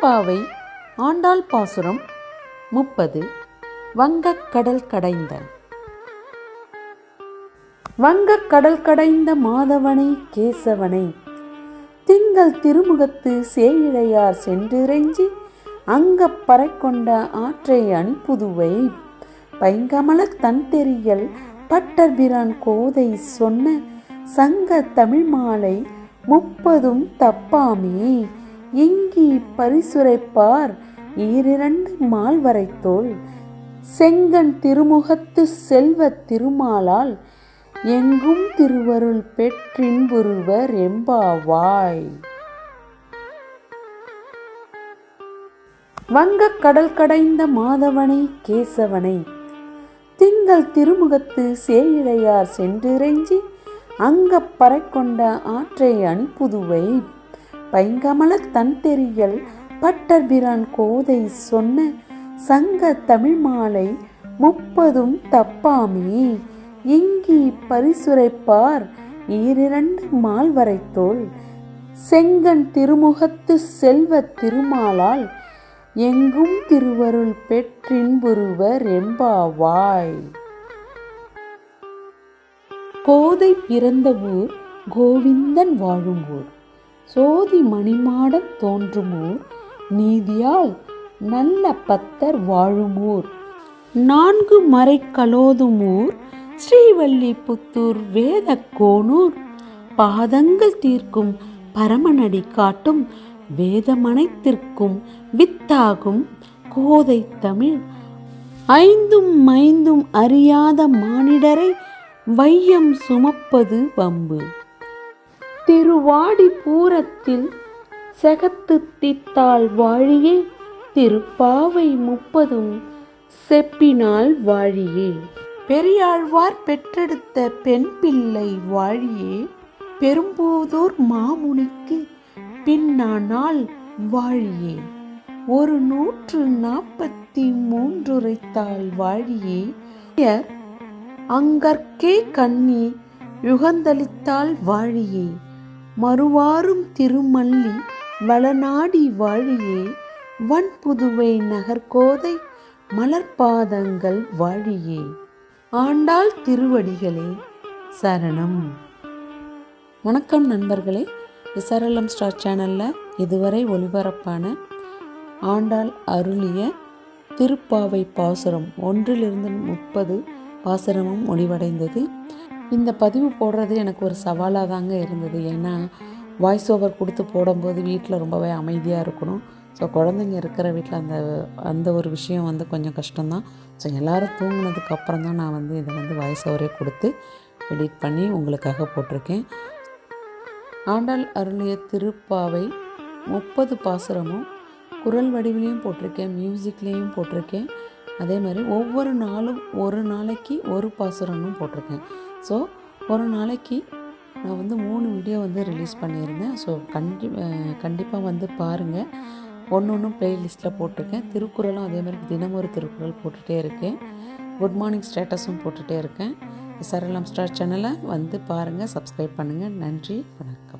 திருப்பாவை ஆண்டாள் பாசுரம் முப்பது வங்கக் கடல் கடைந்த. வங்கக் கடல் கடைந்த மாதவனை கேசவனை திங்கள் திருமுகத்து சேயிழையார் சென்றிறைஞ்சி அங்கப் பறைக்கொண்ட ஆற்றை அணிப்புதுவை பைங்கமலத் தன் தெரியல் பட்டர்பிரான் கோதை சொன்ன சங்க தமிழ் மாலை முப்பதும் தப்பாமே. இங்கி பரிசுரைப்பார். ஈரிரண்டு மால்வரைத்தோள் செங்கன் திருமுகத்து செல்வத் திருமாலால். எங்கும் திருவருள் பெற்றின்புருவர் எம்பாவாய். வங்கக் கடல் கடைந்த மாதவனை கேசவனை. திங்கள் திருமுகத்து சேயிழையார் சென்றிறைஞ்சி. அங்கப் கொண்ட ஆற்றை அனுப்புதுவை பைங்கமலத் தன் தெரியல் பட்டர்பிரான் கோதை சொன்ன சங்க தமிழ் மாலை முப்பதும் தப்பாமே. இங்கி பரிசுரைப்பார் ஈரிரண்டு மால்வரைத்தோள் செங்கன் திருமுகத்து செல்வத் திருமாலால் எங்கும் திருவருள் பெற்றின்புருவர் எம்பாவாய் கோதை பிறந்த ஊர் கோவிந்தன் வாழும் ஊர். சோதி மணிமாடம் தோன்றும் ஊர் நீதியால் நல்ல பத்தர் வாழும் ஊர் நான்கு மறை கலோதுமூர்? ஸ்ரீவல்லிபுத்தூர் வேத கோனூர் பாதங்கள் தீர்க்கும் பரமனடி காட்டும் வேதமனைத்திற்கும் வித்தாகும் கோதை தமிழ். ஐந்தும் மைந்தும் அறியாத மானிடரை வையம் சுமப்பது வம்பு. திருவாடி பூரத்தில் செகத்து தித்தாள் வாழியே திருப்பாவை முப்பதும் செப்பினால் வாழியே. பெரியாழ்வார் பெற்றெடுத்த பெண் பிள்ளை வாழியே பெரும்போதூர் மாமுனிக்கு பின்னானால் வாழியே. ஒரு நூற்று நாற்பத்தி மூன்றுரைத்தாள் வாழியே அங்கற்கே கண்ணி யுகந்தளித்தாள் வாழியே. மறுவாரும் திருமல்லி வளநாடி வாழியே வன்புதுவை நகர்கோதை மலர்பாதங்கள் வாழியே. ஆண்டாள் திருவடிகளே சரணம். வணக்கம் நண்பர்களே. எஸ்ஆர்எல்எம் ஸ்டார் சேனலில் இதுவரை ஒளிபரப்பான ஆண்டாள் அருளிய திருப்பாவை பாசுரம் ஒன்றிலிருந்து முப்பது பாசுரமும் முடிவடைந்தது இந்த பதிவு போடுறது எனக்கு ஒரு சவாலாக தாங்க இருந்தது. ஏன்னா வாய்ஸ் ஓவர் கொடுத்து போடும்போது வீட்டில் ரொம்பவே அமைதியாக இருக்கணும். ஸோ குழந்தைங்க இருக்கிற வீட்டில் அந்த அந்த ஒரு விஷயம் வந்து கொஞ்சம் கஷ்டம்தான். ஸோ எல்லோரும் தூங்கினதுக்கப்புறம் தான் நான் வந்து இதை வந்து வாய்ஸ் ஓவரே கொடுத்து எடிட் பண்ணி உங்களுக்காக போட்டிருக்கேன். ஆண்டாள் அருளிய திருப்பாவை முப்பது பாசுரமும் குரல் வடிவிலையும் போட்டிருக்கேன் மியூசிக்லேயும் போட்டிருக்கேன். அதே மாதிரி ஒவ்வொரு நாளும் ஒரு நாளைக்கு ஒரு பாசுரமும் போட்டிருக்கேன். ஸோ ஒரு நாளைக்கு நான் வந்து மூணு வீடியோ வந்து ரிலீஸ் பண்ணியிருந்தேன். ஸோ கண்டி கண்டிப்பாக வந்து பாருங்கள் ஒன்று ஒன்றும் ப்ளேலிஸ்ட்டில் போட்டிருக்கேன். திருக்குறளும் அதே மாதிரி தினம் ஒரு திருக்குறள் போட்டுகிட்டே இருக்கேன். குட் மார்னிங் ஸ்டேட்டஸும் போட்டுகிட்டே இருக்கேன். சரளம் ஸ்டார் சேனலை வந்து பாருங்கள் சப்ஸ்கிரைப் பண்ணுங்கள் நன்றி வணக்கம்.